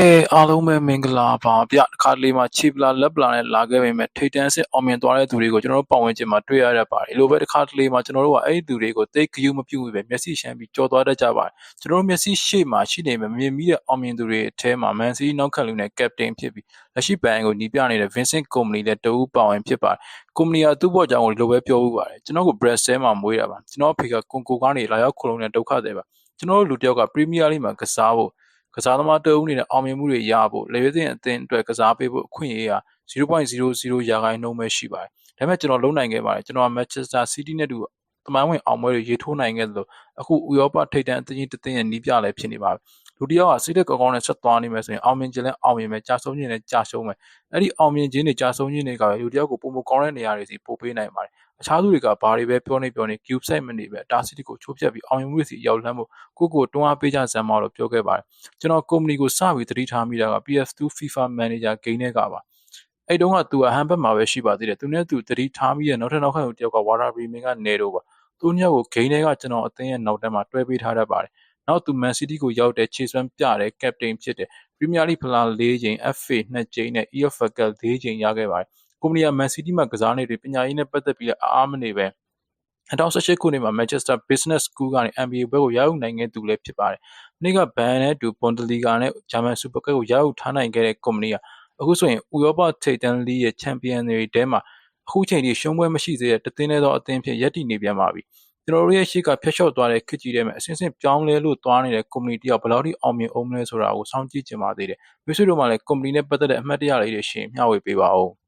အဲအားလုံးပဲမင်္ဂလာပါဗျတစ်ခါတလေမှာချီပလာလက်ပလာနဲ့လာခဲ့ပေမဲ့ထိတ်တန်းစစ်အောင်မြင်သွားတဲ့သူတွေကိုကျွန်တော်တို့ပတ်ဝန်းကျင်မှာတွေ့ရတတ်ပါတယ်လိုပဲတစ်ခါတလေမှာကျွန်တော်တို့ကအဲ့ဒီသူတွေကိုသိဂယူမပြုတ်ပဲမျက်စိရှမ်းပြီးကြော်သွားတတ်ကြပါတယ်ကျွန်တော်တို့မျက်စိရှေ့မှာရှိနေမဲ့မြင်မိတဲ့အောင်မြင်သူတွေအထဲမှာမန်စီနောက်ခံလူနဲ့ကပတိန်ဖြစ်ပြီးလက်ရှိဘန်ကိုညီးပြနေတဲ့ Vincent Company နဲ့တူပါဝင်ဖြစ်ပါတယ်ကုမ္ပဏီကသူ့ဘော့ကြောင့်ကိုလိုပဲပြောဦးပါတယ်ကျွန်တော်ကို Brazil မှာမွေးတာပါကျွန်တော်အဖေကကွန်ကိုကနေလာရောက်ခုလုံးတဲ့ဒုက္ခတွေပါကျွန်တော်တို့လူတယောက်က Premier League မှာကစားဖို့ ကစားသမားတအုပ်အနေနဲ့အောင်မြင်မှုတွေရဖို့လေရွေးစင်အသင်းအတွက်ကစားပေးဖို့အခွင့်အရေးဟာ0.00ရာခိုင်နှုန်းပဲရှိပါတယ်။ဒါပေမဲ့ကျွန်တော်လုံနိုင်ခဲ့ပါတယ်။ကျွန်တော်က Manchester City နဲ့တူတမိုင်းဝင်အောင်ပွဲတွေရေထိုးနိုင်ခဲ့သလိုအခုဥရောပထိပ်တန်းအသင်းကြီးတစ်သင်းရဲ့နီးပြလည်းဖြစ်နေပါပြီ။လူတစ်ယောက်ကစိတ်သက်ကောင်းကောင်းနဲ့ဆက်သွားနေမယ်ဆိုရင်အောင်မြင်ခြင်းလည်းအောင်မြင်မယ်ကြာဆုံးခြင်းလည်းကြာရှုံးမယ်။အဲ့ဒီအောင်မြင်ခြင်းတွေကြာဆုံးခြင်းတွေကလူတစ်ယောက်ကိုပုံမကောင်းတဲ့နေရာတွေစီပို့ပေးနိုင်ပါတယ်။ အခြားသူတွေကဘာတွေပဲပြောနေပြောနေ cube site မနေပဲတာစီတီကိုချိုးဖြတ်ပြီးအောင်မြင်မှုတွေစီရောက်လမ်းဖို့ကိုကိုတွန်းအားပေးကြစမ်းပါလို့ပြောခဲ့ပါတယ်ကျွန်တော်ကုမ္ပဏီကိုစပြီးတတိထားမိတာက PS2 FIFA Manager ဂိမ်းတွေကပါအဲ့တုန်းကသူကဟန်ဘက်မှာပဲရှိပါသေးတယ်သူနဲ့သူတတိထားမိတဲ့နောက်ထပ်နောက်ခံသူတယောက်ကဝါရာဘရီမင်ကနေတော့ပါသူညကိုဂိမ်းတွေကကျွန်တော်အသင်းရဲ့နောက်တန်းမှာတွဲပေးထားတတ်ပါတယ်နောက်သူ Man City ကိုရောက်တဲ့ခြေစွမ်းပြတဲ့ကပတိန်ဖြစ်တဲ့ Premier League ဖလား၄ချိန် FA 2ချိန်နဲ့ EFL Cup ၄ချိန်ရခဲ့ပါတယ် ကုမ္ပဏီက Man City မှာကစားနေတွေပညာရေးနဲ့ပတ်သက်ပြီးလည်းအားမနေပဲ2018ခုနှစ်မှာ Manchester Business School ကနေ MBA ဘွဲကိုရယူနိုင်ခဲ့သူလည်းဖြစ်ပါတယ်။နေ့ကဘန်နဲ့တူ Bundesliga နဲ့ German Super Cup ကိုရယူထားနိုင်ခဲ့တဲ့ကုမ္ပဏီကအခုဆိုရင်ဥရောပထိပ်တန်းလိရဲ့ချန်ပီယံတွေထဲမှာအခုချိန်ထိရှုံးပွဲမရှိသေးတဲ့တသင်းသောအသင်းဖြစ်ရပ်တည်နေပြန်ပါပြီ။ကျွန်တော်တို့ရဲ့ရှေ့ကဖျက်လျှော့သွားတဲ့ခစ်ကြီးထဲမှာအစဉ်စဉ်ပြောင်းလဲလို့သွားနေတဲ့ကုမ္ပဏီတယောက်ဘယ်လောက်ထိအောင်မြင်အောင်မလဲဆိုတာကိုစောင့်ကြည့်ကြပါသေးတယ်။မြို့ဆွေတို့မှလည်းကုမ္ပဏီနဲ့ပတ်သက်တဲ့အမှတ်တရလေးတွေရှင်မျှဝေပေးပါဦး။